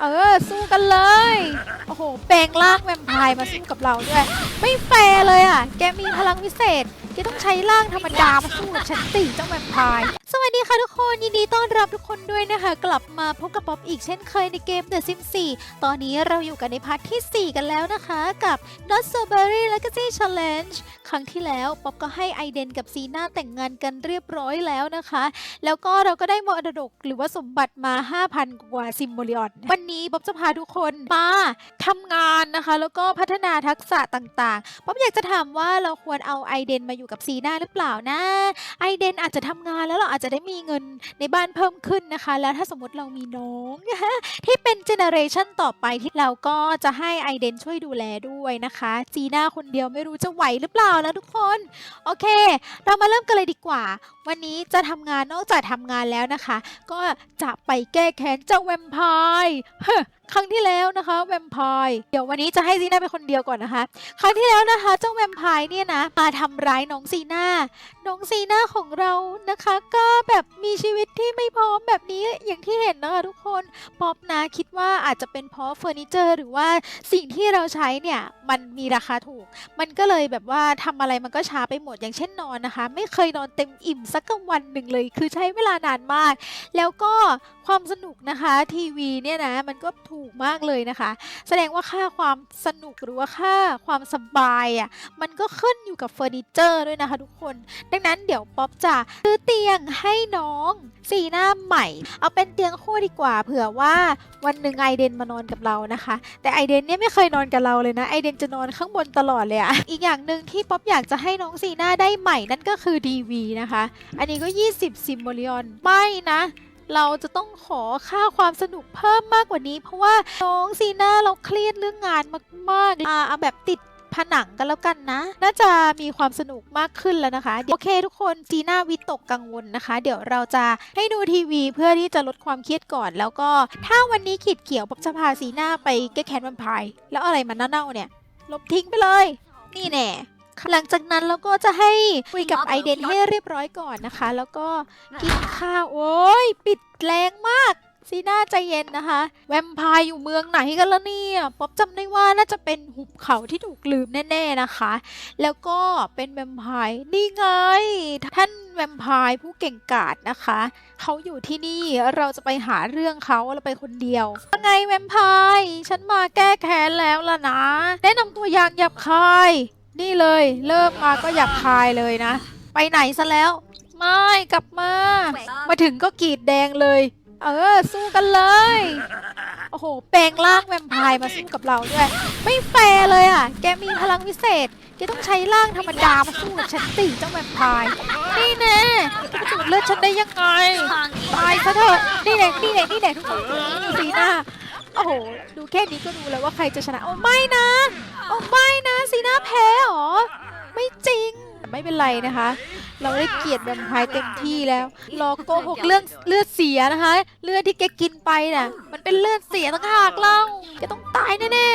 เออ สู้กันเลย โอ้โห แปลงร่างแวมไพร์มาสู้กับเราด้วย ไม่แฟร์เลยอะ แกมีพลังวิเศษ แกต้องใช้ร่างธรรมดามาสู้กับฉันติเจ้าแวมไพร์สวัสดีค่ะทุกคนยินดีต้อนรับทุกคนด้วยนะคะ กลับมาพบกับป๊อปอีกเช่นเคยในเกม The Sims 4 ตอนนี้เราอยู่กันในพาร์ทที่ 4 กันแล้วนะคะกับ Not So Berry Legacy Challenge ครั้งที่แล้วป๊อปก็ให้ไอเดนกับซีน่าแต่งงานกันเรียบร้อยแล้วนะคะ แล้วก็เราก็ได้มรดกหรือว่าสมบัติมา 5,000 กว่าซิมโบลิออนวันนี้ป๊อบจะพาทุกคนมาทำงานนะคะ แล้วก็พัฒนาทักษะต่างๆป๊อบอยากจะถามว่าเราควรเอาไอเดนมาอยู่กับซีน่าหรือเปล่านะไอเดนอาจจะทำงานแล้วเราอาจจะได้มีเงินในบ้านเพิ่มขึ้นนะคะ แล้วถ้าสมมติเรามีน้องที่เป็นเจเนอเรชันต่อไปที่เราก็จะให้ไอเดนช่วยดูแลด้วยนะคะซีน่าคนเดียวไม่รู้จะไหวหรือเปล่าแล้วทุกคน โอเค เรามาเริ่มกันเลยดีกว่า วันนี้จะทำงานนอกจากทำงานแล้วนะคะ ก็จะไปแก้แค้นเจ้าแวมไพร์ ครั้งที่แล้วนะคะแวมไพร์เดี๋ยววันนี้จะให้ซีน่าเป็นคนเดียวก่อนนะคะ ครั้งที่แล้วนะคะเจ้าแวมไพร์เนี่ยนะมาทำร้ายน้องซีน่าน้องซีน่าของเรานะคะ ก็แบบมีชีวิตที่ไม่พร้อมแบบนี้อย่างที่เห็นนะคะทุกคนป๊อปนะคิดว่าอาจจะเป็นเพราะเฟอร์นิเจอร์ หรือว่าสิ่งที่เราใช้เนี่ยมันมีราคาถูก มันก็เลยแบบว่าทำอะไรมันก็ช้าไปหมดอย่างเช่นนอนนะคะ ไม่เคยนอนเต็มอิ่มสักวันหนึ่งเลย คือใช้เวลานานมาก แล้วก็ ความสนุกนะคะทีวีเนี่ยนะมันก็ถูกมากเลยนะคะ แสดงว่าค่าความสนุกหรือว่าค่าความสบายอะ่ะมันก็ขึ้นอยู่กับเฟอร์นิเจอร์ด้วยนะคะทุกคน ดังนั้นเดี๋ยวป๊อปจะซื้อเตียงให้น้องสีหน้าใหม่ เอาเป็นเตียงคู่ดีกว่า เผื่อว่าวันหนึ่งไอเดนมานอนกับเรานะคะ แต่ไอเดนเนี่ยไม่เคยนอนกับเราเลยนะไอเดนจะนอนข้างบนตลอดเลยอะอีกอย่างหนึ่งที่ป๊อปอยากจะให้น้องซีน่าได้ใหม่นั่นก็คือทีวีนะคะ อันนี้ก็ 20 ซิมโมลิออนไม่นะ เราจะต้องขอค่าความสนุกเพิ่มมากกว่านี้ เพราะว่าน้องซีน่าเราเครียดเรื่องงานมากๆอ่าเอาแบบติดผนังกันแล้วกันนะ น่าจะมีความสนุกมากขึ้นแล้วนะคะ โอเคทุกคนจีน่าวิตกกังวลนะคะ เดี๋ยวเราจะให้ดูทีวีเพื่อที่จะลดความเครียดก่อน แล้วก็ถ้าวันนี้ขีดเขียวป๊อปจะพาซีน่าไปแก้แค้นวมไพร์แล้วอะไรมันเน่าๆเนี่ย ลบทิ้งไปเลย นี่แน่ หลังจากนั้นเราก็จะให้คุยกับไอเดนให้เรียบร้อยก่อนนะคะ แล้วก็กินข้าวโอ้ยปิดแรงมากซีน่าใจเย็นนะคะ แวมไพร์อยู่เมืองไหนกันแล้วเนี่ยป๊อปจำได้ว่าน่าจะเป็นหุบเขาที่ถูกลืมแน่ ๆนะคะ แล้วก็เป็นแวมไพร์นี่ไง ท่านแวมไพร์ผู้เก่งกาจนะคะ เขาอยู่ที่นี่เราจะไปหาเรื่องเขาเราไปคนเดียวยังไงแวมไพร์ฉันมาแก้แค้นแล้วล่ะนะ แนะนำตัวอย่างหยับคาย นี่เลยเริ่มมาก็หยับคายเลยนะ ไปไหนซะแล้ว ไม่กลับมา มาถึงก็กรีดแดงเลย เออ สู้กันเลย โอ้โห แปลงร่างแวมไพร์มาสู้กับเราด้วย ไม่แฟร์เลยอะ แกมีพลังวิเศษ แกต้องใช้ร่างธรรมดามาสู้กับฉันติเจ้าแวมไพร์นี่แน่แกจะดูดเลือดฉันได้ยังไง ตายซะเถอะ นี่แหละนี่แหละนี่แหละทุกคนดูสีหน้า โอ้โห ดูแค่นี้ก็รู้แล้วว่าใครจะชนะ โอ้ไม่นะ โอ้ไม่นะสีหน้าแพ้หรอ ไม่จริง ไม่เป็นไรนะคะ เราได้เกลียดแวมไพร์เต็มที่แล้ว รอโกหกเรื่องเลือดเสียนะคะ เลือดที่แกกินไปน่ะ มันเป็นเลือดเสียต่างหากเล่าแกต้องตายแน่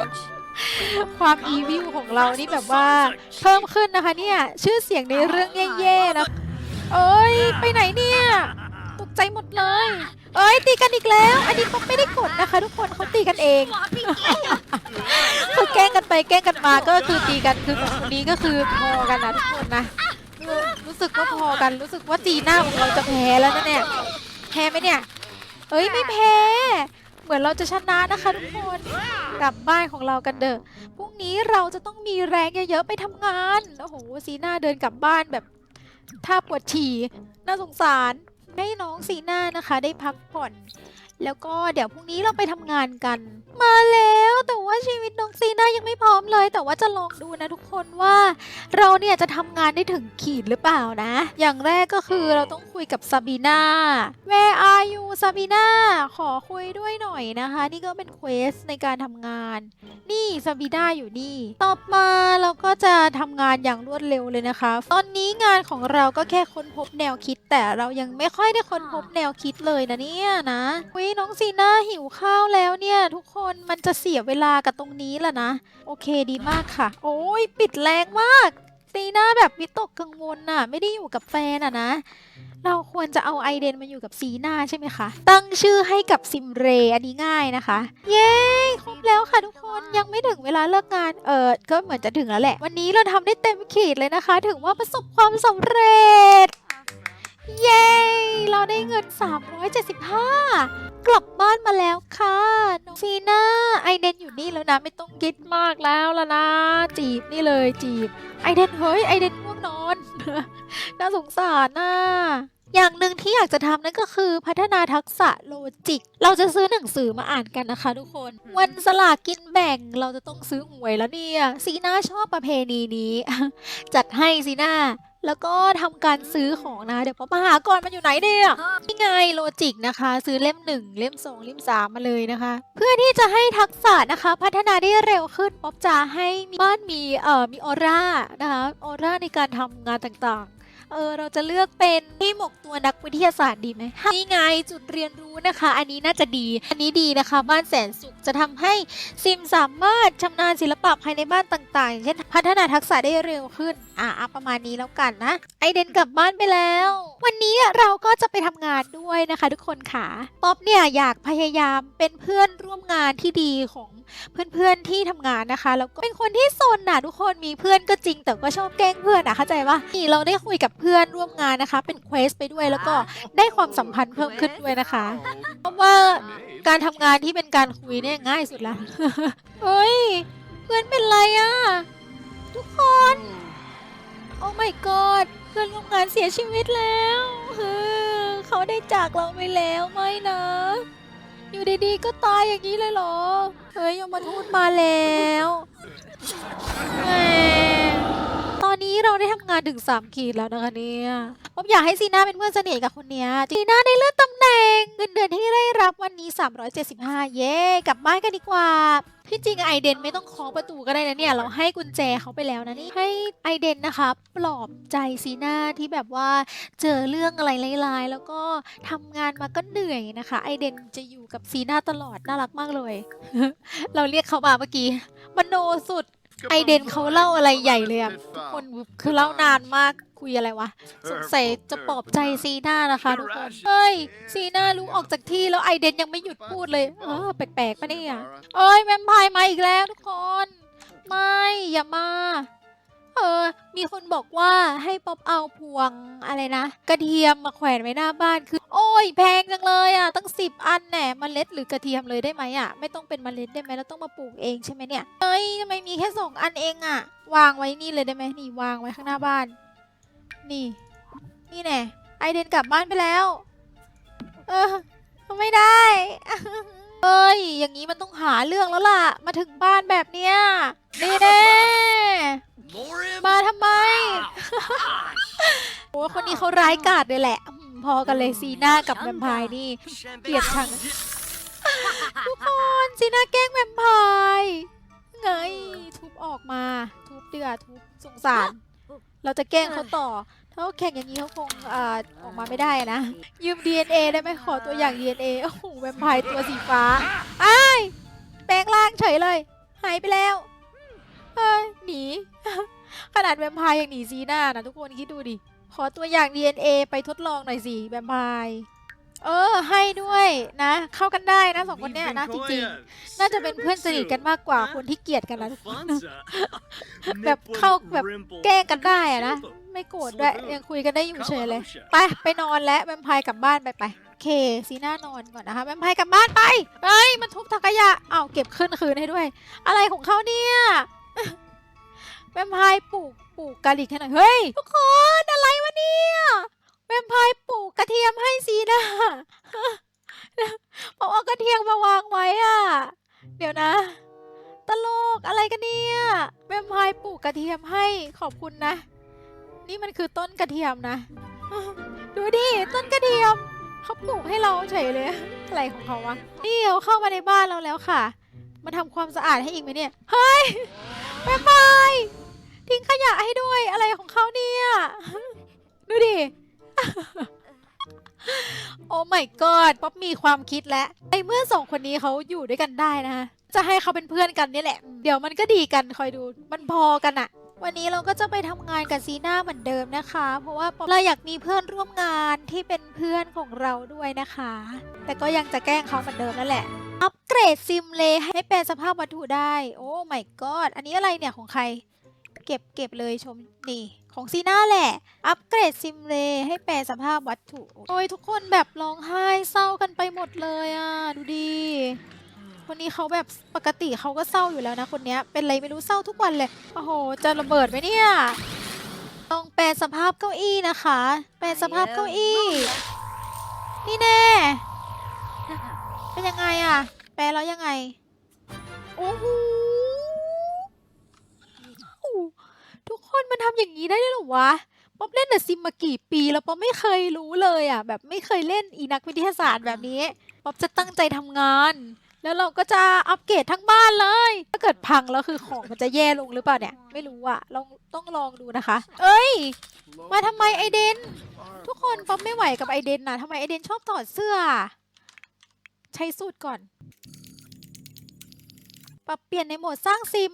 ๆ ความอีวิวของเรานี่แบบว่าเพิ่มขึ้นนะคะเนี่ย ชื่อเสียงในเรื่องแย่ๆนะ เอ้ย ไปไหนเนี่ย ตกใจหมดเลย เอ้ยตีกันอีกแล้ว อันนี้ป๊อปไม่ได้กดนะคะ ทุกคนเขาตีกันเองคือแกล้งกันไปแกล้งกันมาก็คือตีกันคือคนนี้ก็คือพอกันนะทุกคนนะรู้สึกว่าพอกันรู้สึกว่าจีหน้าของเราจะแพ้แล้วนะเนี่ยแพ้ไหมเนี่ยเอ้ยไม่แพ้เหมือนเราจะชนะนะคะทุกคนกลับบ้านของเรากันเด้อพรุ่งนี้เราจะต้องมีแรงเยอะๆไปทำงานโอ้โหสีหน้าเดินกลับบ้านแบบท่าปวดฉี่น่าสงสาร ให้น้องซีหน้านะคะได้พักผ่อน แล้วก็เดี๋ยวพรุ่งนี้เราไปทำงานกัน มาแล้วแต่ว่าชีวิตน้องซีน่ายังไม่พร้อมเลย แต่ว่าจะลองดูนะทุกคนว่า เราเนี่ยจะทำงานได้ถึงขีดหรือเปล่านะ อย่างแรกก็คือเราต้องคุยกับซาบีนา Where are you ซาบีนาขอคุยด้วยหน่อยนะคะ นี่ก็เป็นเควสในการทำงาน นี่ซาบีนาอยู่นี่ ต่อมาเราก็จะทำงานอย่างรวดเร็วเลยนะคะ ตอนนี้งานของเราก็แค่ค้นพบแนวคิด แต่เรายังไม่ค่อยได้ค้นพบแนวคิดเลยนะเนี่ยนะวิน้องซีน่าหิวข้าวแล้วเนี่ย ทุกคนมันจะเสียเวลากับตรงนี้แหละนะ โอเคดีมากค่ะ โอ้ยปิดแรงมาก ซีน่าแบบวิตกกังวลน่ะ ไม่ได้อยู่กับแฟนอะนะ เราควรจะเอาไอเดนมาอยู่กับซีน่าใช่ไหมคะ ตั้งชื่อให้กับซิมเรอันนี้ง่ายนะคะ เย้ครบแล้วค่ะทุกคนยังไม่ถึงเวลาเลิกงาน เออก็เหมือนจะถึงแล้วแหละ วันนี้เราทำได้เต็มขีดเลยนะคะ ถึงว่าประสบความสำเร็จ เย้ เราได้เงิน 375 กลับบ้านมาแล้วค่ะน้องซีน่าไอเดนอยู่นี่แล้วนะ ไม่ต้องคิดมากแล้วละนะ จีบนี่เลยจีบ ไอเดนเฮ้ยไอเดนง่วงนอน น่าสงสารน่ะอย่างหนึ่งที่อยากจะทำนั่นก็คือพัฒนาทักษะโลจิก เราจะซื้อหนังสือมาอ่านกันนะคะทุกคน วันสลากกินแบ่งเราจะต้องซื้อหวยแล้วเนี่ยซีน่าชอบประเพณีนี้ จัดให้ซีน่า แล้วก็ทำการซื้อของนะ เดี๋ยวป๊อปมาหาก่อนมันอยู่ไหนเนี่ยนี่ไงโลจิกนะคะ ซื้อเล่มหนึ่งเล่มสองเล่มสามมาเลยนะคะ เพื่อที่จะให้ทักษะนะคะ พัฒนาได้เร็วขึ้นป๊อปจะให้บ้านมีเอ่อมีออร่านะคะออร่าในการทำงานต่างๆ เออเราจะเลือกเป็นที่หมกตัวนักวิทยาศาสตร์ดีไหมนี่ไงจุดเรียนรู้นะคะ อันนี้น่าจะดี อันนี้ดีนะคะ บ้านแสนสุขจะทำให้ซิมสามารถชำนาญศิลปะภายในบ้านต่างต่างเช่นพัฒนาทักษะได้เร็วขึ้น อะเอาประมาณนี้แล้วกันนะ ไอเดนกลับบ้านไปแล้ว วันนี้เราก็จะไปทำงานด้วยนะคะ ทุกคนค่ะ ป๊อปเนี่ยอยากพยายามเป็นเพื่อนร่วมงานที่ดีของ เพื่อนๆที่ทำงานนะคะ แล้วก็เป็นคนที่ซนน่ะทุกคนมีเพื่อนก็จริง แต่ก็ชอบแกล้งเพื่อนอะเข้าใจปะนี่เราได้คุยกับเพื่อนร่วมงานนะคะ เป็นเควสไปด้วยแล้วก็ได้ความสัมพันธ์เพิ่มขึ้นด้วยนะคะ เพราะว่าการทำงานที่เป็นการคุยเนี่ยง่ายสุดละเฮ้ยเพื่อนเป็นไรอะทุกคนโอ้ my god เพื่อนร่วมงานเสียชีวิตแล้วเออเขาได้จากเราไปแล้วไม่นะ อยู่ดีๆก็ตายอย่างนี้เลยเหรอ เฮ้ยยมทูตมาแล้วแหม นี้เราได้ทำงานถึง3ขีดแล้วนะคะเนี่ยผมอยากให้ซีน่าเป็นเพื่อนสนิทกับคนเนี้ยซีน่าได้เลื่อนตำแหน่งเงินเดือนที่ได้รับวันนี้ 375 เย้กลับบ้านกันดีกว่าที่จริงไอเดนไม่ต้องเคาะประตูก็ได้นะเนี่ย เราให้กุญแจเขาไปแล้วนะนี่ให้ไอเดนนะคะ ปลอบใจซีน่าที่แบบว่าเจอเรื่องอะไรร้ายๆแล้วก็ทำงานมาก็เหนื่อยนะคะ ไอเดนจะอยู่กับซีน่าตลอดน่ารักมากเลย เราเรียกเขามาเมื่อกี้มโนสุด ไอเดนเขาเล่าอะไรใหญ่เลยอะทุกคนคือเล่านานมากคุยอะไรวะสงสัยจะปลอบใจซีน่านะคะทุกคนเฮ้ยซีน่าลุกออกจากที่แล้วไอเดนยังไม่หยุดพูดเลยเออแปลกๆปะเนี่ยเอ้ยแวมไพร์มาอีกแล้วทุกคน ไม่อย่ามา เออ มีคนบอกว่าให้ป๊อปเอาพวงอะไรนะ กระเทียมมาแขวนไว้หน้าบ้านคือ โอ้ยแพงจังเลยอะตั้งสิบอันแหน่เมล็ดหรือกระเทียมเลยได้ไหมอะ ไม่ต้องเป็นมเมล็ดได้ไหมเราต้องมาปลูกเองใช่ไหมเนี่ยเฮ้ยทำไมมีแค่สองอันเองอะ วางไว้นี่เลยได้ไหมนี่วางไว้ข้างหน้าบ้าน นี่ นี่แน่ไอเดนกลับบ้านไปแล้ว เออไม่ได้ เอ้ย อย่างนี้มันต้องหาเรื่องแล้วล่ะ มาถึงบ้านแบบเนี้ยนี่แน่มาทำไม โอ้คนนี้เขาร้ายกาจเลยแหละอืมพอกันเลยซีน่ากับแวมไพร์นี่เกลียดชังทุกคนซีน่าแกล้งแวมไพร์ไงทุบออกมา ทุบเดือทุบสงสาร เราจะแกล้งเขาต่อ ถ้าเขาแข่งอย่างนี้เขาคงเอ่อออกมาไม่ได้นะ ยืม DNA ได้ไหมขอตัวอย่าง DNA โอ้โหแวมไพร์ตัวสีฟ้าอ้ายแปลงร่างเฉยเลยหายไปแล้วเอ้ยหนี ขนาดแวมไพร์ยังหนีซีหน้านะทุกคนคิดดูดิขอตัวอย่าง DNA ไปทดลองหน่อยสิแวมไพร์เออ ให้ด้วยนะ เข้ากันได้นะสองคนเนี้ยนะจริงๆ น่าจะเป็นเพื่อนสนิทกันมากกว่าคนที่เกลียดกันนะทุกคน แบบเข้าแบบแกล้งกันได้อะนะ ไม่โกรธด้วยยังคุยกันได้อยู่เฉยเลย ไปไปนอนแล้วแวมไพร์กลับบ้านไปไปโอเคซีน่านอนก่อนนะคะแวมไพร์กลับบ้านไปไปมันทุบถังขยะอ้าวเก็บขึ้นคืนให้ด้วย อะไรของเขาเนี่ยแวมไพร์ปลูกปลูกกะหรี่ให้หน่อยเฮ้ยทุกคนอะไรวะเนี่ยแวมไพร์ปลูกกระเทียมให้ซีน่าบอกเอากระเทียมมาวางไว้อะ เดี๋ยวนะ ตลกอะไรกันเนี่ยแวมไพร์ปลูกกระเทียมให้ขอบคุณนะ นี่มันคือต้นกระเทียมนะ ดูดิ ต้นกระเทียม เขาปลูกให้เราเฉยเลย อะไรของเขาวะ นี่เขาเข้ามาในบ้านเราแล้วค่ะ มาทำความสะอาดให้อีกไหมเนี่ย เฮ้ยแม่ไม้ทิ้งขยะให้ด้วย อะไรของเขาเนี่ย ดูดิ โอ้ my god ป๊อปมีความคิดแล้วไอ้เมื่อสองคนนี้เขาอยู่ด้วยกันได้นะจะให้เขาเป็นเพื่อนกันนี่แหละ เดี๋ยวมันก็ดีกันคอยดู มันพอกันอะ วันนี้เราก็จะไปทำงานกับซีน่าเหมือนเดิมนะคะ เพราะว่าเราอยากมีเพื่อนร่วมงานที่เป็นเพื่อนของเราด้วยนะคะ แต่ก็ยังจะแกล้งเขาเหมือนเดิมนั่นแหละ อัปเกรดซิมเลให้แปลสภาพวัตถุได้ โอ้ my god อันนี้อะไรเนี่ยของใคร เก็บเก็บเลยชมนี่ของซีน่าแหละ อัปเกรดซิมเลให้แปลสภาพวัตถุ โอ้ยทุกคนแบบร้องไห้เศร้ากันไปหมดเลยอะ ดูดี คนนี้เขาแบบปกติเขาก็เศร้าอยู่แล้วนะคนเนี้ยเป็นไรไม่รู้เศร้าทุกวันเลย โอ้โห จะระเบิดไหมเนี่ยลองแปลสภาพเก้าอี้นะคะ แปลสภาพเก้าอี้ นี่แน่ เป็นยังไงอะแปลแล้วยังไง โอ้โหทุกคนมันทำอย่างนี้ได้ด้วยเหรอวะป๊อปเล่นแต่ซิมมากี่ปี แล้วป๊อปไม่เคยรู้เลยอะ แบบไม่เคยเล่นอีนักวิทยาศาสตร์แบบนี้ป๊อปจะตั้งใจทำงาน แล้วเราก็จะอัปเกรดทั้งบ้านเลย ถ้าเกิดพังแล้วคือของมันจะแย่ลงหรือเปล่าเนี่ย ไม่รู้อะลองต้องลองดูนะคะ เอ้ย มาทำไมไอเดน ทุกคนป๊อปไม่ไหวกับไอเดนนะทำไมไอเดนชอบถอดเสื้อ ใช้สูตรก่อน ปรับเปลี่ยนในโหมดสร้างซิม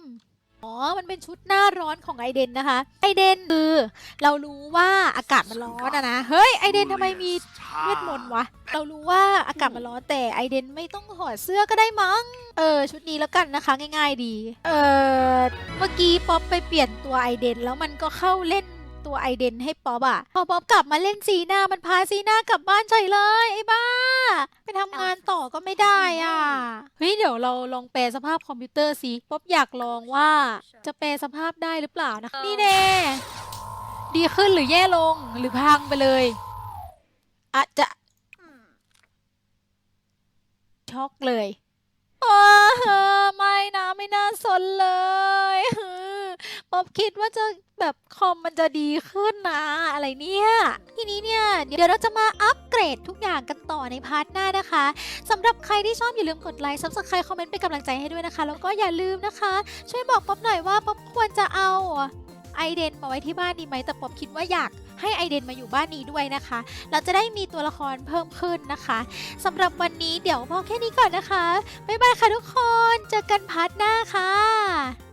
อ๋อ มันเป็นชุดหน้าร้อนของไอเดนนะคะ ไอเดนคือเรารู้ว่าอากาศมันร้อนอะนะ เฮ้ย ไอเดนทำไมมีเวทมนต์วะ เรารู้ว่าอากาศมันร้อนแต่ไอเดนไม่ต้องถอดเสื้อก็ได้มั้ง เออ ชุดนี้แล้วกันนะคะ ง่าย ๆ ดี เออเมื่อกี้ป๊อปไปเปลี่ยนตัวไอเดนแล้วมันก็เข้าเล่น ตัวไอเดนให้ป๊อปอะพอป๊อปกลับมาเล่นซีหน้ามันพาซีหน้ากลับบ้านเฉยเลยไอ้บ้า ไปทำงานต่อก็ไม่ได้อะ เฮ้ยเดี๋ยวเราลองแปลสภาพคอมพิวเตอร์สิป๊อปอยากลองว่าจะแปลสภาพได้หรือเปล่านะ นี่แน่ ดีขึ้นหรือแย่ลงหรือพังไปเลยอาจจะช็อกเลยอ้าไม่นะไม่น่าสนเลยป๊อ บคิดว่าจะแบบคอมมันจะดีขึ้นนะอะไรเนี่ย ทีนี้เนี่ย เดี๋ยวเราจะมาอัปเกรดทุกอย่างกันต่อในพาร์ทหน้านะคะสำหรับใครที่ชอบอย่าลืมกดไลค์ซับสไครต์คอมเมนต์เป็นกำลังใจให้ด้วยนะคะ แล้วก็อย่าลืมนะคะ ช่วยบอกป๊อบหน่อยว่าป๊อบควรจะเอาไอเดนมาไว้ที่บ้านดีไหมแต่ป๊อบคิดว่าอยากให้ไอเดนมาอยู่บ้านนี้ด้วยนะคะ เราจะได้มีตัวละครเพิ่มขึ้นนะคะสำหรับวันนี้เดี๋ยวพอแค่นี้ก่อนนะคะบ๊ายบายค่ะทุกคนเจอกันพาร์ทหน้าค่ะ